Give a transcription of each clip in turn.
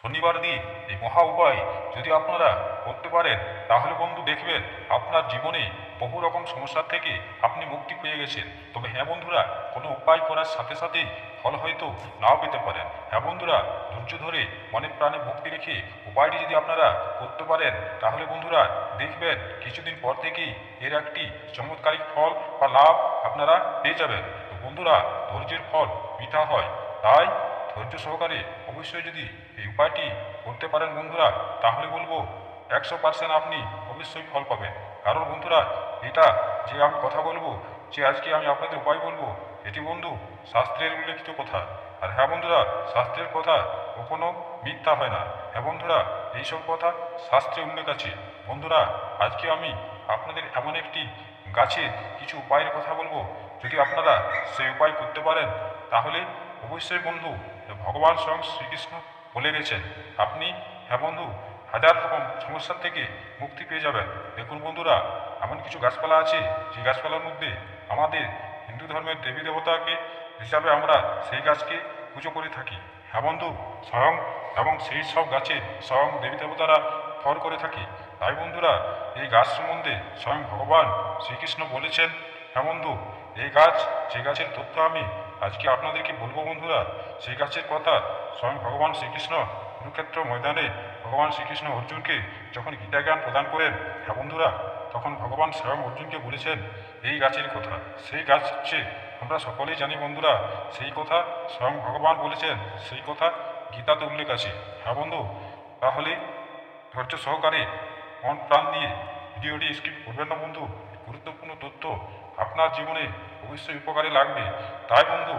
শনিবার দিন এই মহা উপায় যদি আপনারা করতে পারেন, তাহলে বন্ধু দেখবেন আপনার জীবনে বহু রকম সমস্যার থেকে আপনি মুক্তি পেয়ে গেছেন। তবে হ্যাঁ বন্ধুরা, কোনো উপায় করার সাথে সাথেই ফল হয়তো নাও পেতে পারেন। হ্যাঁ বন্ধুরা, ধৈর্য ধরে মনে প্রাণে ভক্তি রেখে উপায়টি যদি আপনারা করতে পারেন, তাহলে বন্ধুরা দেখবেন কিছুদিন পর থেকেই এর একটি চমৎকারিক ফল বা লাভ আপনারা পেয়ে যাবেন। তো বন্ধুরা, ধৈর্যের ফল মিঠা হয়। তাই ধৈর্য সহকারে অবশ্যই যদি এই উপায়টি করতে পারেন বন্ধুরা, তাহলে বলব একশো পার্সেন্ট আপনি অবশ্যই ফল পাবেন। কারণ বন্ধুরা, এটা যে আমি কথা বলব, যে আজকে আমি আপনাদের উপায় বলব, এটি বন্ধু শাস্ত্রের উল্লেখিত কথা। আর হ্যাঁ বন্ধুরা, শাস্ত্রের কথা কখনো মিথ্যা হয় না। হ্যাঁ বন্ধুরা, এইসব কথা শাস্ত্রে উল্লেখ আছে। বন্ধুরা, আজকে আমি আপনাদের এমন একটি গাছের কিছু উপায়ের কথা বলব। যদি আপনারা সেই উপায় করতে পারেন, তাহলে অবশ্যই বন্ধু ভগবান স্বয়ং শ্রীকৃষ্ণ বলে গেছেন আপনি হ্যাঁ বন্ধু, হাজার রকম সমস্যার থেকে মুক্তি পেয়ে যাবেন। দেখুন বন্ধুরা, এমন কিছু গাছপালা আছে, যে গাছপালার মধ্যে আমাদের হিন্দু ধর্মের দেবী দেবতাকে হিসাবে আমরা সেই গাছকে পুজো করে থাকি। হ্যাঁ বন্ধু, স্বয়ং এবং সেই সব গাছে স্বয়ং দেবী দেবতারা ফল করে থাকি। তাই বন্ধুরা, এই গাছ সম্বন্ধে স্বয়ং ভগবান শ্রীকৃষ্ণ বলেছেন হ্যাঁ বন্ধু, এই গাছ যে গাছের তথ্য আমি, আজকে আপনাদেরকে বলব বন্ধুরা? সেই গাছের কথা স্বয়ং ভগবান শ্রীকৃষ্ণ কুরুক্ষেত্র ময়দানে ভগবান শ্রীকৃষ্ণ অর্জুনকে যখন গীতা জ্ঞান প্রদান করেন হ্যাঁ বন্ধুরা, তখন ভগবান স্বয়ং অর্জুনকে বলেছেন, এই গাছের কথা, সেই গাছ হচ্ছে, আমরা সকলেই জানি বন্ধুরা, সেই কথা স্বয়ং ভগবান বলেছেন, সেই কথা গীতাতে উল্লেখ আছে। হ্যাঁ বন্ধু, তাহলে ধৈর্য সহকারে মন প্রাণ দিয়ে ভিডিওটি স্কিপ করবেন না বন্ধু। গুরুত্বপূর্ণ তথ্য আপনার জীবনে অবশ্যই উপকারে লাগবে। তাই বন্ধু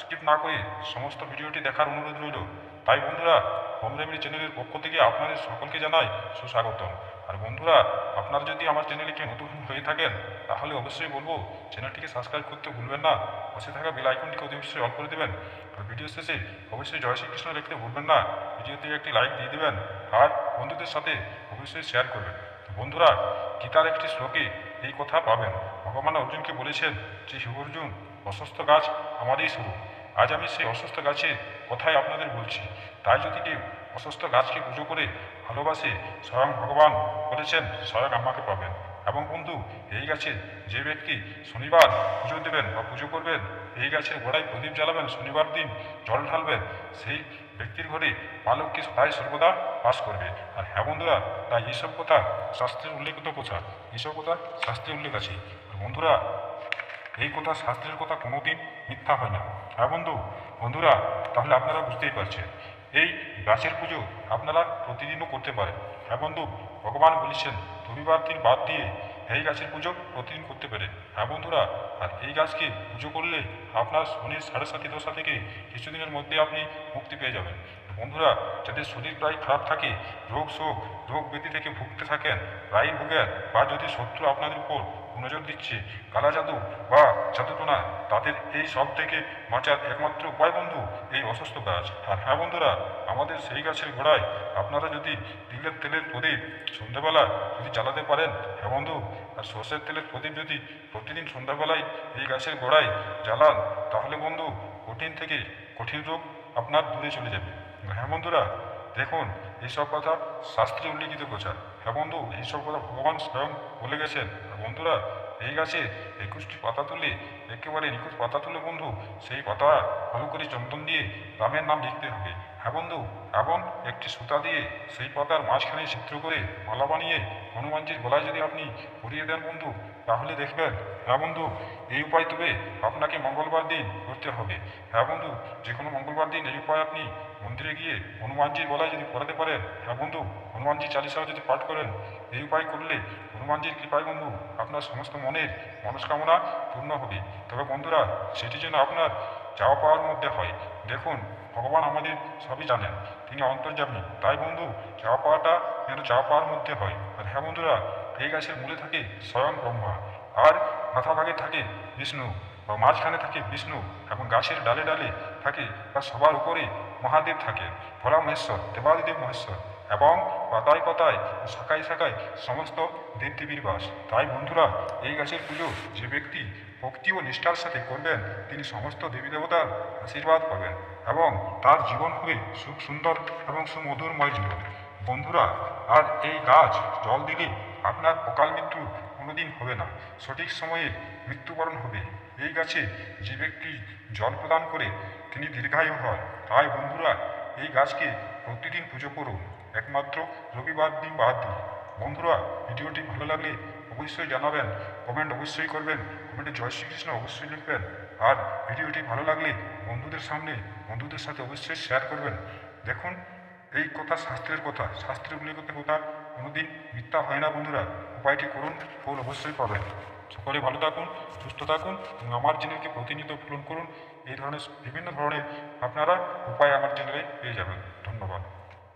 স্কিপ না করে সমস্ত ভিডিওটি দেখার অনুরোধ রইল। তাই বন্ধুরা হোম রেমেডি চ্যানেলের পক্ষ থেকে আপনাদের সকলকে জানাই সুস্বাগতম। আর বন্ধুরা, আপনারা যদি আমার চ্যানেলে কেউ নতুন হয়ে থাকেন, তাহলে অবশ্যই বলব, চ্যানেলটিকে সাবস্ক্রাইব করতে ভুলবেন না। পাশে থাকা বেল আইকনটিকে অবশ্যই অন করে দেবেন। আর ভিডিও শেষে অবশ্যই জয় শ্রীকৃষ্ণ লিখতে ভুলবেন না। ভিডিওতে একটি লাইক দিয়ে দেবেন। আর বন্ধুদের সাথে অবশ্যই শেয়ার করবেন। বন্ধুরা, গীতার একটি শ্লোকে এই কথা পাবেন ভগবান অর্জুনকে বলেছেন যে, হে অর্জুন, অসুস্থ গাছ আমারই শুরু। আজ আমি সেই অসুস্থ গাছের কথাই আপনাদের বলছি। তাই যদি কেউ অসুস্থ গাছকে পুজো করে ভালোবাসে, স্বয়ং ভগবান বলেছেন, স্বয়ং আমাকে পাবেন। এবং বন্ধু, এই গাছে যে ব্যক্তি শনিবার পুজো দেবেন বা পুজো করবেন, এই গাছের গোড়ায় প্রদীপ জ্বালাবেন, শনিবার দিন জল ঢালবেন, সেই ব্যক্তির ঘরে লক্ষ্মী সদাই সর্বদা বাস করবে। আর হ্যাঁ বন্ধুরা, তাই এইসব কথা শাস্ত্রের উল্লেখিত কথা এইসব কথা শাস্ত্রে উল্লেখ আছে। আর বন্ধুরা, এই কথা শাস্ত্রের কথা কোনোদিন মিথ্যা হয় না। হ্যাঁ বন্ধু, বন্ধুরা, তাহলে আপনারা বুঝতেই পারছেন। এই গাছের পুজো আপনারা প্রতিদিনও করতে পারেন। হ্যাঁ বন্ধু, ভগবান বলেছেন, রবিবার দিন বাদ দিয়ে এই গাছের পুজো প্রতিদিন করতে পারেন। হ্যাঁ বন্ধুরা, আর এই গাছকে পুজো করলে আপনার শনির সাড়ে সাতি দশা থেকে কিছুদিনের মধ্যে আপনি মুক্তি পেয়ে যাবেন। বন্ধুরা, যাদের শরীর প্রায় খারাপ থাকে, রোগ শোক, রোগ ব্যাধি থেকে ভুগতে থাকেন প্রায় ভুগেন, বা যদি শত্রু আপনাদের উপর নজর দিচ্ছে। কালা জাদু বা জাদুটোনা, তাদের এই সব থেকে বাঁচার একমাত্র উপায় বন্ধু এই অসুস্থ গাছ। আর হ্যাঁ বন্ধুরা, আমাদের সেই গাছের গোড়ায় আপনারা যদি তিলের তেলের প্রদীপ সন্ধ্যাবেলা যদি চালাতে পারেন হ্যাঁ বন্ধু, আর সর্ষের তেলের প্রদীপ যদি প্রতিদিন সন্ধ্যাবেলায় এই গাছের গোড়ায় জ্বালান, তাহলে বন্ধু কঠিন থেকে কঠিন রোগ আপনার দূরে চলে যাবে। হ্যাঁ বন্ধুরা, দেখুন এইসব কথা শাস্ত্রে উল্লিখিত প্রচার। হ্যাঁ বন্ধু, এইসব কথা ভগবান স্বয়ং বলে গেছেন। বন্ধুরা, এই গাছে একুশটি পাতা তুলে, একেবারে নিখুঁত পাতা তুলে বন্ধু, সেই পাতা ভালো করে চন্দন দিয়ে রামের নাম লিখতে হবে। হ্যাঁ বন্ধু এবং একটি সুতা দিয়ে সেই পাতার মাঝখানে চিত্র করে মালা বানিয়ে হনুমানজির গলায় যদি আপনি পরিয়ে দেন বন্ধু, তাহলে দেখবেন হ্যাঁ বন্ধু, এই উপায় তবে আপনাকে মঙ্গলবার দিন করতে হবে। হ্যাঁ বন্ধু যে কোনো মঙ্গলবার দিন এই উপায় আপনি মন্দিরে গিয়ে হনুমানজির গলায় যদি পড়াতে পারেন হ্যাঁ বন্ধু হনুমানজি চালিসাও যদি পাঠ করেন, এই উপায় করলে হনুমানজির কৃপায় বন্ধু আপনার সমস্ত মনের মনস্কামনা পূর্ণ হবে। তবে বন্ধুরা, সেটি যেন আপনার চাওয়া পাওয়ার মধ্যে হয়। দেখুন ভগবান আমাদের সবই জানেন। তিনি অন্তর্যামী। তাই বন্ধু, চা পাওয়াটা যেন চা পাওয়ার মধ্যে হয়। আর হ্যাঁ বন্ধুরা, এই গাছের মূলে থাকে স্বয়ং ব্রহ্মা। আর মাথা ভাগে থাকে বিষ্ণু বা মাঝখানে থাকে বিষ্ণু এবং গাছের ডালে ডালে থাকে বা সবার উপরে মহাদেব থাকে। ভোলা মহেশ্বর, দেবাদিদেব মহেশ্বর। এবং পাতায় পাতায়, শাখায় শাখায় সমস্ত দেবদেবীর বাস। তাই বন্ধুরা, এই গাছের পুজো যে ব্যক্তি ভক্তি ও নিষ্ঠার সাথে করবেন, তিনি সমস্ত দেবী দেবতার আশীর্বাদ পাবেন এবং তার জীবন হবে সুখ সুন্দর এবং সুমধুরময় জীবন। বন্ধুরা, আর এই গাছ জল দিলে আপনার অকাল মৃত্যু কোনোদিন হবে না। সঠিক সময়ে মৃত্যুবরণ হবে। এই গাছে যে ব্যক্তি জল প্রদান করে, তিনি দীর্ঘায়ু হয়। তাই বন্ধুরা এই গাছকে প্রতিদিন পুজো করুন। একমাত্র রবিবার দিন বাদ দিন বন্ধুরা, ভিডিওটি ভালো লাগলে অবশ্যই জানাবেন, কমেন্ট অবশ্যই করবেন, কমেন্টে জয় শ্রীকৃষ্ণ অবশ্যই লিখবেন। আর ভিডিওটি ভালো লাগলে বন্ধুদের সামনে বন্ধুদের সাথে অবশ্যই শেয়ার করবেন। দেখুন, এই কথা শাস্ত্রের কথা। শাস্ত্রগুলির কথা কোনোদিন মিথ্যা হয় না বন্ধুরা। উপায়টি করুন ফল অবশ্যই পাবেন। সকলে ভালো থাকুন, সুস্থ থাকুন এবং আমার চ্যানেলকে প্রতিনিয়ত পূরণ করুন। এই ধরনের বিভিন্ন ধরনের আপনারা উপায় আমার চ্যানেলে পেয়ে যাবেন। ধন্যবাদ।